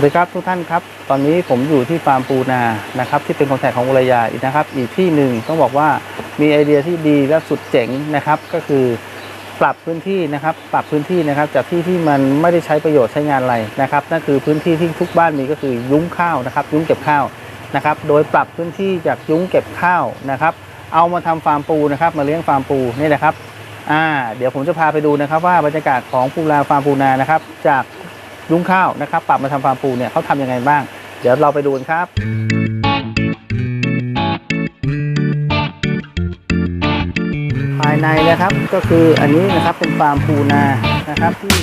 สวัสดีครับทุกท่านครับ ตอนนี้ผมอยู่ที่ฟาร์มปูนานะครับ ที่เป็นคอนแทคของอุรยาอีกนะครับ อีกที่หนึ่งต้องบอกว่ามีไอเดียที่ดีและสุดเจ๋งนะครับ ก็คือปรับพื้นที่นะครับ ปรับพื้นที่นะครับ จากที่ที่มันไม่ได้ใช้ประโยชน์ใช้งานอะไรนะครับนั่นคือพื้นที่ที่ทุกบ้านมีก็คือยุ้งข้าวนะครับ ยุ้งเก็บข้าวนะครับ โดยปรับพื้นที่จากยุ้งเก็บข้าวนะครับ เอามาทำฟาร์มปูนะครับ มาเลี้ยงฟาร์มปูนี่นะครับอ่าเดี๋ยวผมจะพาไปดูนะครับ ว่าบรรยากาศของปูนาฟาร์มปูนานะครับ จาก ยุ้งข้าวนะครับปรับมาทำฟาร์มปูเนี่ยเขาทำยังไงบ้าง เดี๋ยวเราไปดูกันครับภายในนะครับก็คืออันนี้นะครับเป็นฟาร์มปูนานะครับที่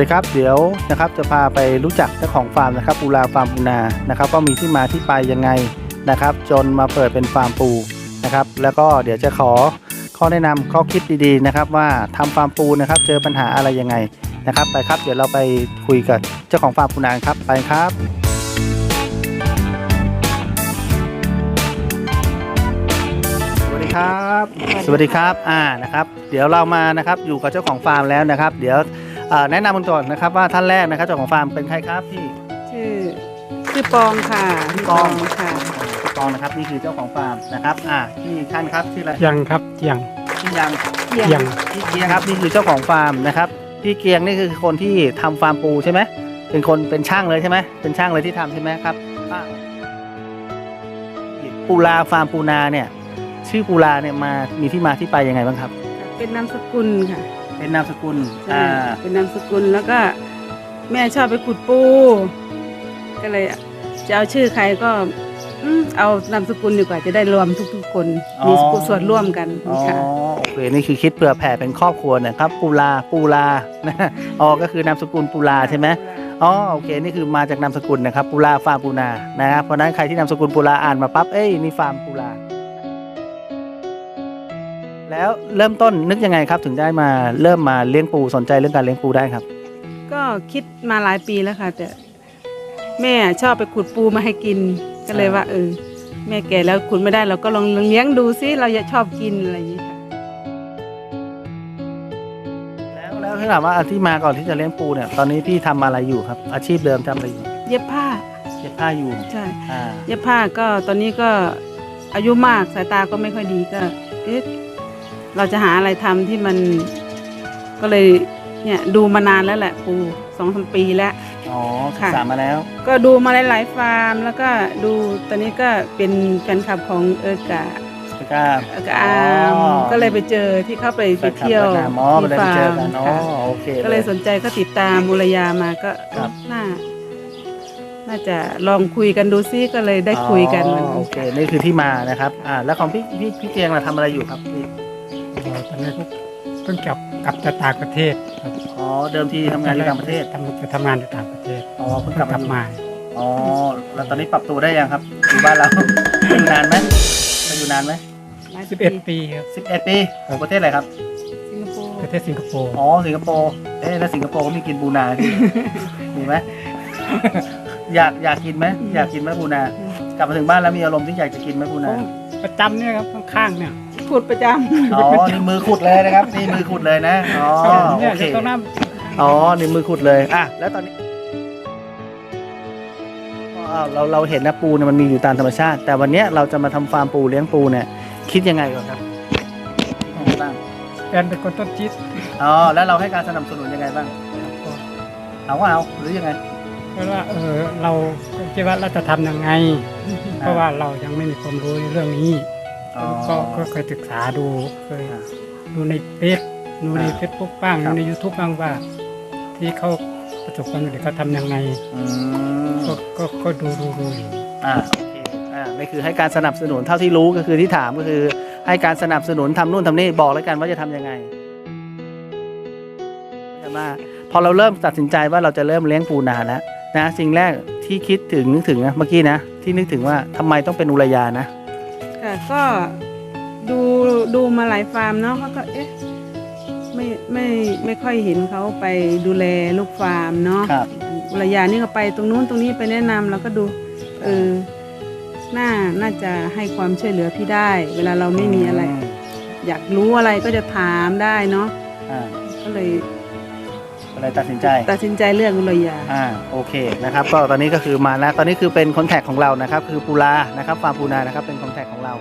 วัสดีครับเดี๋ยวนะครับจะพาไปรู้จักเจ้าของฟาร์มนะครับปูลาฟาร์มปูนานะครับว่ามีที่มาที่ไปยังไงนะครับ จนมาเปิดเป็นฟาร์มปูนะครับ แล้วก็เดี๋ยวจะขอข้อแนะนำข้อคิดดีๆนะครับ ว่าทำฟาร์มปูนะครับ เจอปัญหาอะไรยังไงนะครับ ไปครับ เดี๋ยวเราไปคุยกับเจ้าของฟาร์มปูนาครับไปครับสวัสดีครับ สวัสดีครับ อ่า นะครับ เดี๋ยวเรามานะครับ อยู่กับเจ้าของฟาร์มแล้วนะครับ เดี๋ยว อ่อแนะนำกันก่อนนะครับว่าท่านแรกนะครับเจ้าของฟาร์มเป็นใครครับพี่ ชื่อชื่อปองค่ะพี่ปอง ค่ะพี่ปองนะครับนี่คือเจ้าของฟาร์มนะครับอ่าพี่ท่านครับชื่ออะไรยังครับยังพี่ยังเยี่ยยัมงพี่เกียงครับนี่คือเจ้าของฟาร์มนะครับพี่เกียงนี่คือคนที่ทำฟาร์มปูใช่ไหมเป็นคนเป็นช่างเลยใช่ไหมเป็นช่างเลยที่ทำใช่ไหมครับอ่าปูลาฟาร์มปูนาเนี่ย ชื่อปูลาเนี่ยมามีที่มาที่ไปยังไงบ้างครับ เป็นนามสกุลค่ะ เป็นนามสกุลใช่อ่าเป็นนามสกุลแล้วก็แม่ชอบไปขุดปู ก็เลยจะเอาชื่อใครก็อืมเอานามสกุลดีกว่าจะได้รวมทุกๆ คนมีส่วนร่วมกันอ๋อค่ะ โอเคนี่คือคิดเผื่อแผ่เป็นครอบครัวนะครับปูลาปูลานะอ๋อก็คือนามสกุลปูลาใช่ไหมอ๋อโอเคนี่คือมาจากนามสกุลนะครับปูลาฟาร์มปูนานะครับเพราะฉะนั้นใครที่นามสกุลปูลาอ่านมาปั๊บเอ้ยนี่ฟาร์มปูลา แล้วเริ่มต้นนึกยังไงครับ ถึงได้มาเริ่มมาเลี้ยงปูสนใจเรื่องการเลี้ยงปูได้ครับ ก็คิดมาหลายปีแล้วค่ะ แต่แม่ชอบไปขุดปูมาให้กินก็เลยว่าเออแม่แก่แล้วขุดไม่ได้เราก็ลองเลี้ยงดูซิเราอยากชอบกินอะไรอย่างนี้ค่ะแล้วแล้วถ้าถามว่าอะที่มาก่อนที่จะเลี้ยงปูเนี่ย ตอนนี้พี่ทำอะไรอยู่ครับ อาชีพเดิมทำอะไรอยู่เย็บผ้าเย็บผ้าอยู่ใช่อ่า เย็บผ้าก็ตอนนี้ก็อายุมากสายตาก็ไม่ค่อยดีก็เอ๊ะ เราจะหาอะไรทำที่มันก็เลยเนี่ยดูมานานแล้วแหละปูสองสามปีแล้ว อ๋อศึกค่ะษามาแล้ว ก็ดูมาหลายๆฟาร์ม แล้วก็ดูตอนนี้ก็เป็นแฟนคลับของเออกะแล้วก็เออกะอามอ๋อก็เลยไปเจอที่เข้าไปไปเที่ยวแฟนคลับแฟนคลับอ๋อไปที่ได้ไปฟาเจอร์มกันอ๋อค่ะโอเคก็เลยสนใจก็ติดตามมุรยามาก็ครับน่าน่าจะลองคุยกันดูซิก็เลยได้คุยกันอ๋อวันนั้นโอเค นี่คือที่มานะครับ อ่า แล้วของพี่พี่พี่เจียงเราทำอะไรอยู่ครับพี่ ตอนนี้เพิ่งกลับกลับจากต่างประเทศครับอ๋อเดิมทีทำงานอยู่ต่างประเทศ ทำจะทำงานอยู่ต่างประเทศอ๋อเพิ่งเพิ่งกลับกมาลับอยู่มา อ๋อแล้วตอนนี้ปรับตัวได้ยังครับอยู่บ้านเราไปอยู่นานไหมไปอยู่นานไหมหลายสิบเอ็ดปีครับ สิบเอ็ดปีประเทศอะไรครับสิงคโปร์ประเทศสิงคโปร์อ๋อสิงคโปร์เอ๊ะแล้วสิงคโปร์เขามีกินปูนาพี่มีไหม อยากอยากกินไหมอยากกินไหมปูนากลับมาถึงบ้านแล้วมีอารมณ์ที่อยากจะกินไหมปูนาประจำเนี่ยครับข้างๆเนี่ย พูดประจอ๋อนี่มือขุดเลยนะครับนี่มือขุดเลยนะอ๋อเนี่โอยเคอยู่ตรงนั้นอ๋อนี่มือขุดเลยอะแล้วตอนนี้อ๋อเราเราเห็นนะปูเนี่ยมันมีอยู่ตามธรรมชาติ แต่วันเนี้ยเราจะมาทำฟาร์มปูเลี้ยงปูเนี่ย คิดยังไงก่อนครับยังไงบ้างแฟนเป็นคนต้นจิตอ๋อแล้วเราให้การสนับสนุนยังไงบ้างเอาก็เอาหรือยังไงเพราะว่าเออเราคิดว่าเราจะทำยังไง เพราะว่าเรายังไม่มีความรู้ในเรื่องนี้ อ๋อ ก็ก็เคยศึกษาดูเคยอ่าดูในเฟซดูในอ่าเฟซบุ๊กบ้างครัดูบ ใน YouTube บ้างว่า ที่เขาประสบความสำเร็จเขาทำยังไงอืมก็ก็ก็ดูดูดูอยู่อ่าโอเคอ่านี่คือให้การสนับสนุนเท่าที่รู้ก็คือที่ถามก็คือ ให้การสนับสนุนทำนู่นทำนี่บอกแล้วกันว่าจะทำยังไงใช่ไหมพอเราเริ่มตัดสินใจว่าเราจะเริ่มเลี้ยงปูนาแล้วนะสิ่งแรกที่คิดถึงนึกถึงนะเมื่อกี้นะที่นึกถึงว่าทำไมต้องเป็นอุรยานะ ค่ะก็ดูดูมาหลายฟาร์มเนาะเขาก็เอ๊ะไม่ไม่ไม่ค่อยเห็นเขาไปดูแลลูกฟาร์มเนาะครับระยะนี่ก็ไปตรงนู้นตรงนี้ไปแนะนำเราก็ดูเออน่าน่าจะให้ความช่วยเหลือพี่ได้ เวลาเราไม่มีอะไร อยากรู้อะไรก็จะถามได้เนาะอ่าก็เลยก็ เลยตัดสินใจ ตัดสินใจเลือกระยะอ่าโอเคนะครับก็ตอนนี้ก็คือมาแล้วตอนนี้คือเป็นคอนแทคของเรานะครับคือปูลานะครับฟาร์มปูนานะครับเป็นคอนแทคของเรา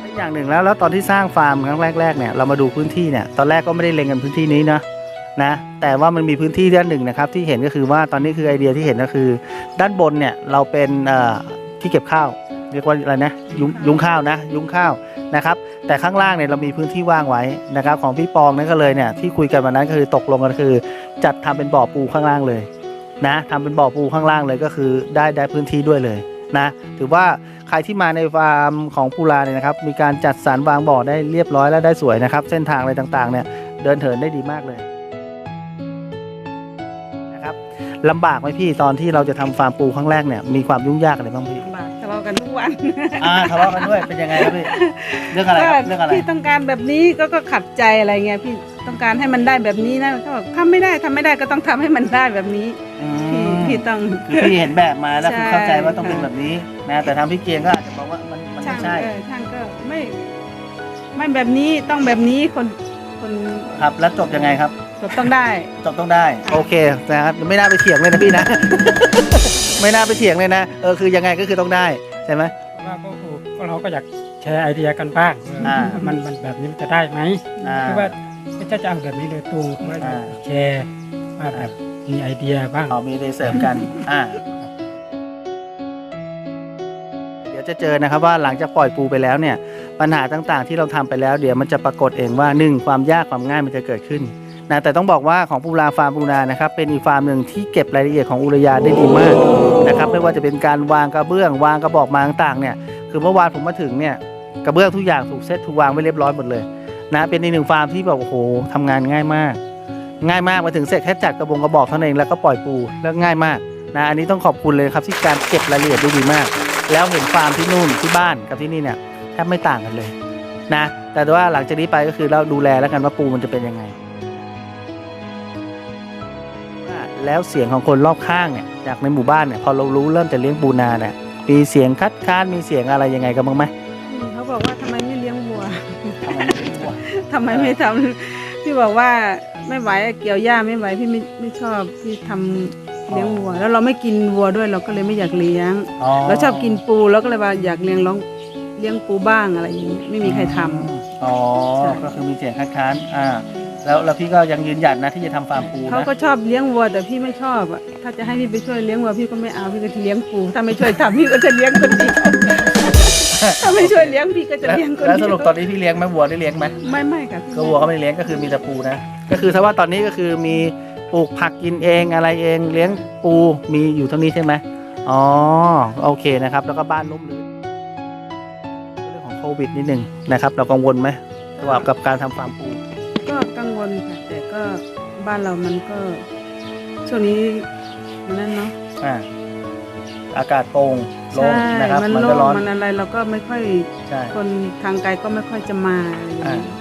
และอย่างหนึ่งแล้วแล้วตอนที่สร้างฟาร์มครั้งแรกๆเนี่ยเรามาดูพื้นที่เนี่ยตอนแรกก็ไม่ได้เล็งกันพื้นที่นี้นะนะแต่ว่ามันมีพื้นที่ด้านหนึ่งนะครับที่เห็นก็คือว่าตอนนี้คือไอเดียที่เห็นก็คือ ด้านบนเนี่ยเราเป็นเอ่อที่เก็บข้าวเรียกว่าอะไรนะยุงยุงข้าวนะ ยุงข้าว นะครับแต่ข้างล่างเนี่ยเรามีพื้นที่ว่างไว้นะครับของพี่ปองนั่นก็เลยเนี่ยที่คุยกันวันนั้นก็คือตกลงกันคือ จัดทำเป็นบ่อปูข้างล่างเลยนะทำเป็นบ่อปูข้างล่างเลยก็คือได้ได้พื้นที่ด้วยเลยนะถือว่าใครที่มาในฟาร์มของปูลาเนี่ยนะครับมีการจัดสรรวางบ่อได้เรียบร้อยและได้สวยนะครับ เส้นทางอะไรต่างๆเนี่ยเดินเถินได้ดีมากเลยนะครับลำบากไหมพี่ตอนที่เราจะทำฟาร์มปูครั้งแรกเนี่ยมีความยุ่งยากอะไรบ้างพี่ กันทุกวันอ่าทะเลาะกันด้วยเป็นยังไงครับพี่เรื่องอะไรครับเรื่องอะไรพี่ต้องการแบบนี้ก็ก็ขัดใจอะไรเงี้ยพี่ต้องการให้มันได้แบบนี้นะเขาบอกทำไม่ได้ทำไม่ได้ก็ต้องทำให้มันได้แบบนี้อืพี่มพี่ต้อง คือพี่เห็นแบบมาแล้วคือใช่เข้าใจว่าต้องเป็นค่ะแบบนี้นะแต่ทางพี่เกียงก็อาจจะบอกว่ามันมันช่าไม่งใช่ เออช่างก็ไม่ ไม่แบบนี้ต้องแบบนี้คนคนครับแล้วจบยังไงครับ จบต้องได้ จบต้องได้ โอเคนะครับไม่น่าไปเถียงเลยนะพี่นะ ไม่น่าไปเถียงเลยนะเออคือยังไงก็คือต้องได้ ใช่ไหมเพราะว่าก็โอ้ก็เราก็อยากแชร์ไอเดียกันบ้างเอออ่ามันมันแบบนี้มันจะได้ไหมอ่า คือว่าไม่ใช่จะเอาแบบนี้เลยตูงว่าอ่าแชร์ว่าแบบมีไอเดียบ้างอ๋อมีในเสริมกัน อ่า เดี๋ยวจะเจอนะครับว่าหลังจากปล่อยปูไปแล้วเนี่ย ปัญหาต่างๆ ที่เราทำไปแล้ว เดี๋ยวมันจะปรากฏเองว่าหนึ่งความยากความง่ายมันจะเกิดขึ้น นะแต่ต้องบอกว่าของปูราฟาร์มปูนานะครับเป็นอีกฟาร์มหนึ่งที่เก็บรายละเอียดของอุรยาได้ดีมากนะครับไม่ว่าจะเป็นการวางกระเบื้อง วางกระบอกมาต่างๆเนี่ยคือเมื่อวานผมมาถึงเนี่ยกระเบื้องทุกอย่างถูกเซตถูกวางไว้เรียบร้อยหมดเลยนะเป็นอีกหนึ่งฟาร์มที่แบบโอ้โหทำงานง่ายมาก ง่ายมากมาถึงเสร็จแค่จัดกระบงกระบอกเท่านั้นเองแล้วก็ปล่อยปูแล้วง่ายมากนะอันนี้ต้องขอบคุณเลยครับที่การเก็บรายละเอียดได้ดีมาก แล้วเห็นฟาร์มที่นู่นที่บ้านกับที่นี่เนี่ยแทบไม่ต่างกันเลยนะแต่ว่าหลังจากนี้ไปก็คือเราดูแลแล้วกันว่าปูมันจะเป็นยังไง แล้วเสียงของคนรอบข้างเนี่ยจากในหมู่บ้านเนี่ยพอเรารู้เริ่มจะเลี้ยงปูนาเนี่ยมีเสียงคัดค้านมีเสียงอะไรยังไงกันบ้างไหมเขาบอกว่าทำไมไม่เลี้ยงวัวทำไมไม่เลี้ยงวัวทำไมไม่ทำพี่บอกว่าไม่ไหวอะเกี่ยวหญ้าไม่ไหวพี่ไม่ไม่ชอบพี่ทำเลี้ยงวัว แล้วเราไม่กินวัวด้วยเราก็เลยไม่อยากเลี้ยงเราชอบกินปูแล้วก็เลยว่าอยากเลี้ยงร้องเลี้ยงปูบ้างอะไรอย่างนี้ไม่มีใครทำอ๋อใช่ก็คือมีเสียงคัดค้านอ่า แล้วแล้วพี่ก็ยังยืนหยัดนะที่จะทำฟาร์มปูเขานะก็ชอบเลี้ยงวัวแต่พี่ไม่ชอบอะถ้าจะให้พี่ไปช่วยเลี้ยงวัวพี่ก็ไม่เอาพี่ก็จะเลี้ยงปูถ้าไม่ช่วยทำพี่ก็จะเลี้ยงคนเดียวถ้าไม่ช่วยเลี้ยงพี่ก็จะแล้วเลี้ยงคนแล้วเดีสยวรุปตอนนี้พี่เลี้ยงไหมวัวได้เลี้ยงไหมไม่ไม่ค่ะพี่ก็วัวเขาไม่ได้เลี้ยงก็คือมีแต่ปูนะ ก็คือถ้าว่าตอนนี้ก็คือมีปลูกผักกินเองอะไรเองเลี้ยงปูมีอยู่เท่านี้ใช่ไหมอ๋อโอเคนะครับ แล้วก็บ้านร่มรื่นเรื่องของโควิดนิดหนึ่งนะครับ เรากังวลไหมเกี่ยวกับการทำฟาร์มปู ก็กังวลค่ะ แต่ก็บ้านเรามันก็ช่วงนี้นั่นเนาะอ่าอากาศโปร่งโล่งใช่นะครับมันมันโล่ก็งร้อนมันอะไรเราก็ไม่ค่อยใช่คนทางไกลก็ไม่ค่อยจะมาอะไรอย่างเงี้ย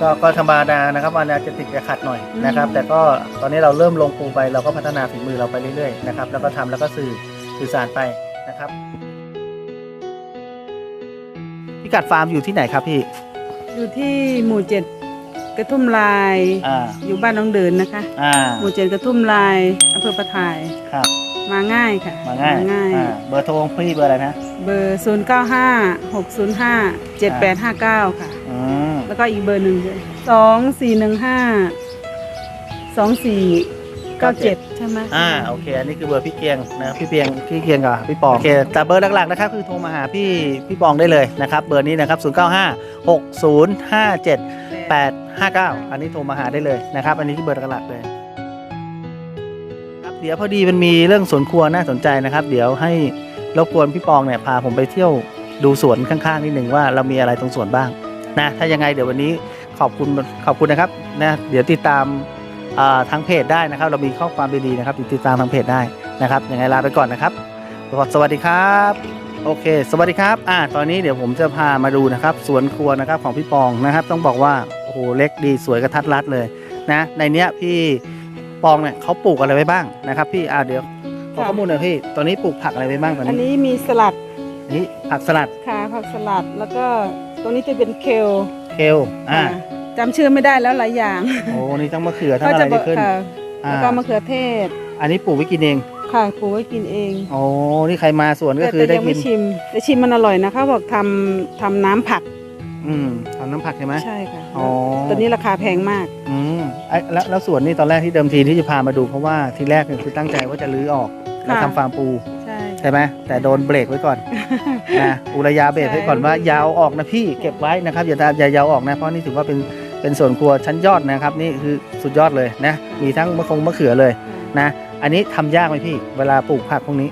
ก็ก็ธรรมดานะครับวันอาจจะติดจะขัดหน่อยนะครับอืมแต่ก็ตอนนี้เราเริ่มลงปูไปเราก็พัฒนาฝีมือเราไปเรื่อยๆนะครับแล้วก็ทำแล้วก็สื่อสื่อสารไปนะครับพิกัดฟาร์มอยู่ที่ไหนครับพี่ อยู่ที่หมู่เจ็ด กระทุ่มลายอ่า อยู่บ้านน้องเดินนะคะอ่าหมู่เจ็ดกระทุ่มลายอำเภอประทายครับมมาง่ายค่ะมาง่ายง่ายอ่าเบอร์โทรของพี่เบอร์อะไรนะเบอร์ 0 9 5 6 0 5 7 8 5 9 ค่ะ อืมแล้วก็อีกเบอร์หนึ่งสองสี่หนึ่งห้าสองสี่เก้าเจ็ดใช่ไหมอ่าโอเค อันนี้คือเบอร์พี่เกียงนะพี่เพียงพี่เกียงกับพี่ปองโอเคแต่เบอร์หลักๆนะครับคือโทรมาหาพี่พี่ปองได้เลยนะครับ เบอร์นี้นะครับ 0 9 5 6 0 5 7 8 5 9 อันนี้โทรมาหาได้เลยนะครับ อันนี้ที่เบอร์หลักเลย ครับเดี๋ยวพอดีมันมีเรื่องสวนครัวน่าสนใจนะครับ เดี๋ยวให้รบกวนพี่ปองเนี่ยพาผมไปเที่ยวดูสวนข้างๆนิดหนึ่งว่าเรามีอะไรตรงสวนบ้างนะถ้ายังไงเดี๋ยววันนี้ขอบคุณขอบคุณนะครับนะเดี๋ยวติดตามาทางเพจได้นะครับ เรามีข้อความดีๆนะครับ ติดตามทางเพจได้นะครับยังไงลาไปก่อนนะครับสวัสดีครับโอเค สวัสดีครับอ่าตอนนี้เดี๋ยวผมจะพามาดูนะครับ สวนครัวนะครับของพี่ปองนะครับ ต้องบอกว่า อ้โหเล็กดีสวยกระทัดรัดเลยนะในเนี้ยพี่ปองเนี่ยเขาปลูกอะไรไว้บ้างนะครับ พี่อ่าเดี๋ยวขอข้อมูลหน่อยพี่ตอนนี้ปลูกผักอะไรไว้บ้างตอนอันนี้นี้มีสลัดนี่ผักสลัดค่ะผักสลัดแล้วก็ตรงนี้จะเป็นเคลเคลอ่าค่ะจำชื่อไม่ได้แล้วหลายอย่างโอ้นี่ทั้งมะเขือทั้งก็อะไรจะบอที่กขึ้นค่ะอ่าแล้วก็มะเขือเทศอันนี้ปลูกไว้กินเองค่ะปลูกไว้กินเองโอ้นี่ใครมาสวนก็แต่คือแต่ได้ยังกิไม่นชิม แต่ชิมมันอร่อยนะเขาบอกทำทำน้ำผัก อืมทำน้ำผักใช่ไหม ใช่ค่ะอ๋อตัวนี้ราคาแพงมาก อืมไอ้แล้วแล้วสวนนี่ตอนแรกที่เดิมทีที่จะพามาดูเพราะว่าทีแรกเนี่ยคือตั้งใจว่าจะรื้อออกแล้วค่ะทำฟาร์มปู ใช่ ใช่ไหมแต่โดนเบรกไว้ก่อน นะอุรยาเบรกไว้ก่อนใช่ว่าอยาวออกนะพี่เก็บไว้นะครับอย่าอย่ายาวออกนะเพราะนี่ถือว่าเป็นเป็นส่วนครัวชั้นยอดนะครับ นี่คือสุดยอดเลยนะมีทั้งมะคงมะเขือเลยนะ อันนี้ทำยากไหมพี่ เวลาปลูกผักพวกนี้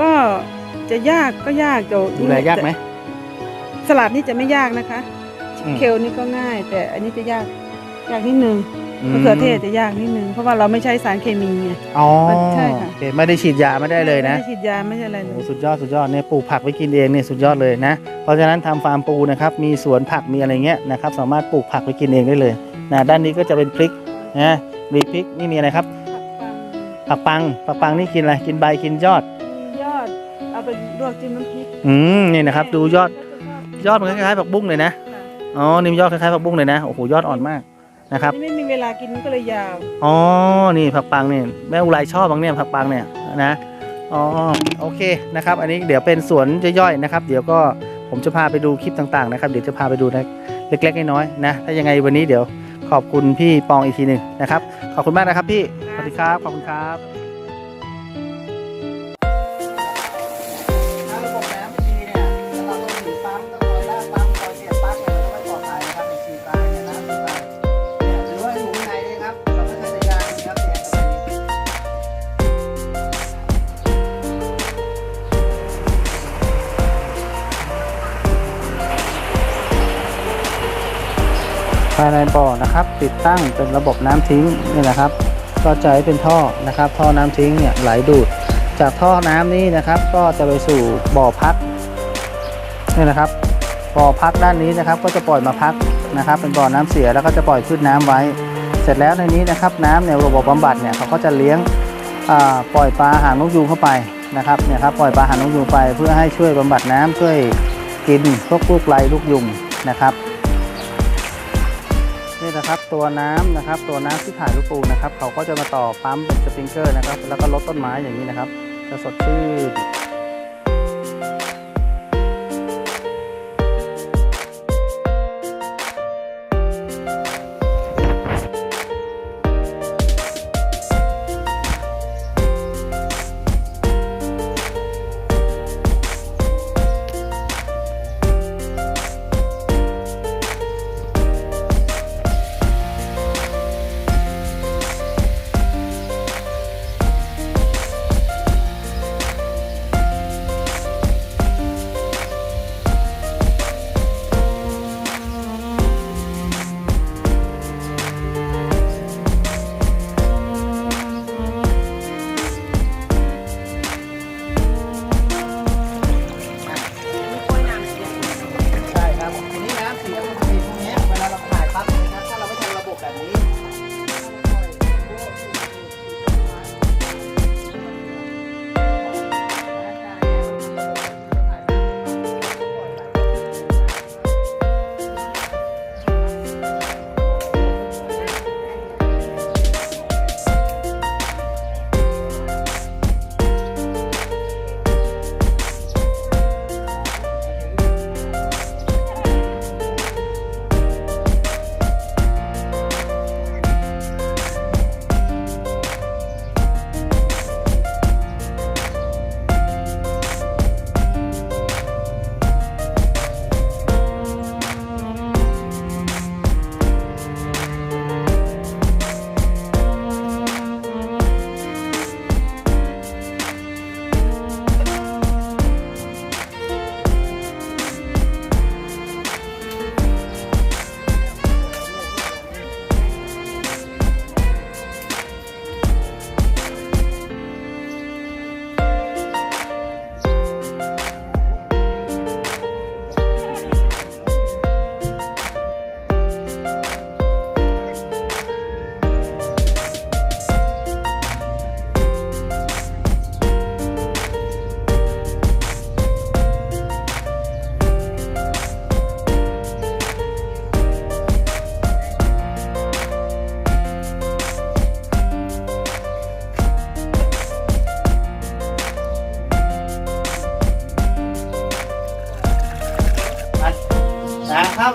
ก็จะยากก็ยากเดี๋ยวดูแลยากไหม สลัดนี่จะไม่ยากนะคะอืม เคลนี่ก็ง่าย แต่อันนี้จะยากยากนิดนึงอืมะเขือเทศจะยากนิดนึงเพราะว่าเราไม่ใช้สารเคมีไง อ๋อใช่ค่ะ โอเคไม่ได้ฉีดยาไม่ได้เลยนะไม่ได้ฉีดยาไม่ใช่อะไรเลโอ้ย สุดยอดสุดยอดเนี่ยปลูกผักไว้กินเองเนี่ยสุดยอดเลยนะ เพราะฉะนั้นทำฟาร์มปูนะครับมีสวนผักมีอะไรเงี้ยนะครับสามารถปลูกผักไว้กินเองได้เลยนะด้านนี้ก็จะเป็นพริกนะมีพริกนี่มีอะไรครับผักปังผักปังนี่กินอะไรกินใบกินยอดมียอดเอาไปลวกจิ้มน้ำพริกอืมนี่นะครับดูยอด ยอดมันคล้ายๆผักบุ้งเลยนะ อ๋อ นี่ยอดคล้ายๆผักบุ้งเลยนะ โอ้โห ยอดอ่อนมากนะครับนี่ไม่มีเวลากินก็เลยยาว อ๋อ นี่ผักปังเนี่ยแม่อุไรชอบบางเนี่ยผักปังเนี่ยนะ อ๋อ โอเคนะครับ อันนี้เดี๋ยวเป็นสวนย่อยๆนะครับ เดี๋ยวก็ผมจะพาไปดูคลิปต่างๆนะครับ เดี๋ยวจะพาไปดูนะเล็กๆน้อยๆนะ ถ้ายังไงวันนี้เดี๋ยวขอบคุณพี่ปองอีกทีหนึ่งนะครับ ขอบคุณมากนะครับพี่ สวัสดีครับ ขอบคุณครับ ภายในบ่อนะครับ ติดตั้งเป็นระบบน้ำทิ้งนี่นะครับ ก็จะให้เป็นท่อนะครับ ท่อน้ำทิ้งเนี่ยไหลดูด จากท่อน้ำนี้นะครับ ก็จะไปสู่บ่อพักนี่นะครับบ่อพักด้านนี้นะครับ ก็จะปล่อยมาพักนะครับ เป็นบ่อน้ำเสียแล้วก็จะปล่อยขึ้นน้ำไว้ เสร็จแล้วในนี้นะครับน้ำในระบบบำบัดเนี่ยเขาก็จะเลี้ยงปล่อยปลาหางนกยูงเข้าไปนะครับเนี่ยครับปล่อยปลาหางนกยูงไปเพื่อให้ช่วยบำบัดน้ำช่วยกินพวกลูกไรลูกยุงนะครับ นะครับ ตัวน้ำนะครับ ตัวน้ำที่ถ่ายลูกปูนะครับ เขาก็จะมาต่อปั๊มเป็นสปริงเกอร์นะครับ แล้วก็ลดต้นไม้อย่างนี้นะครับ จะสดชื่น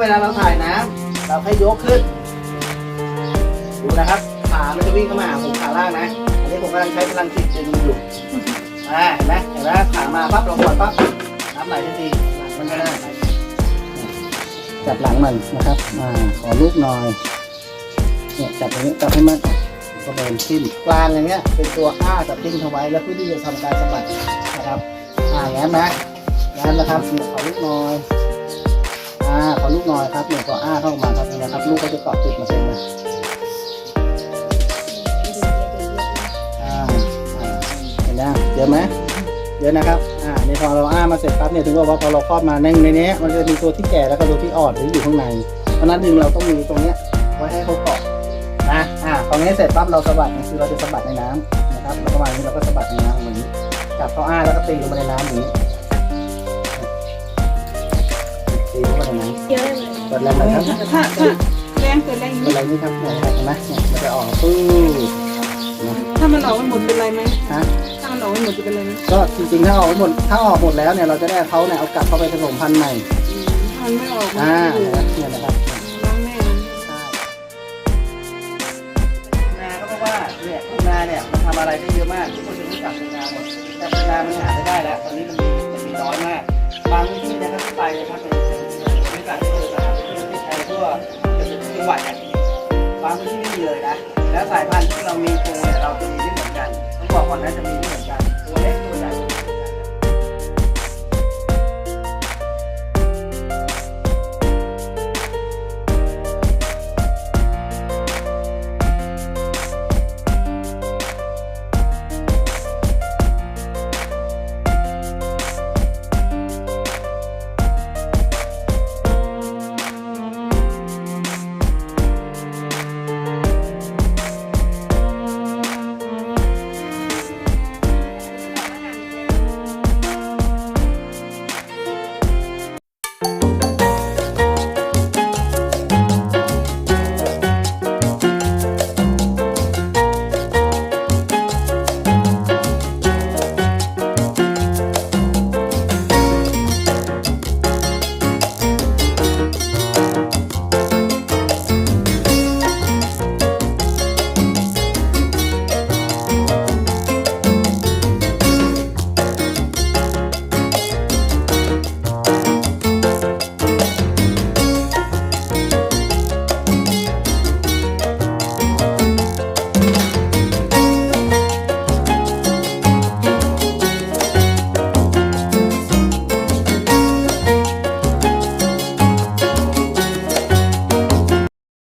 เวลาเราถ่ายน้ำเราให้ยกขึ้น ดูนะครับขามันจะวิ่งเข้ามาหาผมขาล่างนะ อันนี้ผมกำลังใช้พลังจิตดึงอยู่อ่าเห็นไหมเห็นไหมขามาปั๊บเราปล่อยปั๊บน้ำไหลทันทีหลังมันก็ได้จับหลังมันนะครับอ่าขอลูกหน่อย เนี่ยจับตรงนี้จับให้มันก็เดินขึ้นกลางอย่างเงี้ย เป็นตัวอ้าจับทิ้งเอาไว้แล้วเพื่อที่จะทำการสะบัดนะครับอ่าอย่างนั้นนะอย่างนั้นนะครับขอลูกหน่อย อลูกน่อยครับเนี่ยก็อ้าเข้ามาครับเนี่ยนะครับ ลูกก็จะเกาะติดมาเป็นะอ่าอ่าเห็นยังเยอะไหมเยอะนะครับ อ่าในพอเราอ้ามาเสร็จปั๊บเนี่ยถึงกว่าพอเราครอบมาในในนี้มันจะมีตัวที่แก่แล้วก็ตัวที่อ่อนที่อยู่ข้างใน เพราะนั้นดึงเราต้องมีตรงเนี้ยไว้ให้เขาเกาะนะอ่าตรงนี้เสร็จปั๊บเราสะบัดคือเราจะสะบัดในน้ำนะครับแล้วก็มาอย่างนี้เราก็สะบัดในน้ำอย่างนี้จับเขาอ้าแล้วก็ตีลงไปในน้ำอย่างนี้ ตีลงไปในน้ำเยอะเลยเปิดแรงหน่อยครับถ้าถ้าแรงเกินแรงเปิดแรงนี้ครับเนี่ยเห็นไหมเนี่ยมันจะออกปื้อถ้ามันออกมันหมดเป็นไรไหมฮะถ้ามันออกมันหมดจะเป็นไรไหมก็จริงๆถ้าออกหมดถ้าออกหมดแล้วเนี่ยเราจะได้เขาเนี่ยเอากลับเข้าไปผสมพันธุ์ใหม่อืมถ้ามันไม่ออกมันอ่าจะอยู่เนี่ยนะครับร้องแม่มันนาก็เพราะว่าเนี่ยทุ่งนาเนี่ยมันทำอะไรได้เยอะมากทุกคนจะรู้จักทุ่งนาหมดแต่ทุ่งนามันหาไม่ได้แล้วตอนนี้มันมีมันมีน้อยมาก บางพื้นที่นะครับที่ไปนะครับในใน การที่เราจะทำเป็นที่ใช้ทั่วจังหวัดกันี่ยบางพื้นที่ไม่มีเลยนะ แล้วสายพันธุ์ที่เรามีปูเนี่ยเราจะมีไม่เหมือนกันต้องบอกก่อนนะจะมีไม่เหมือนกัน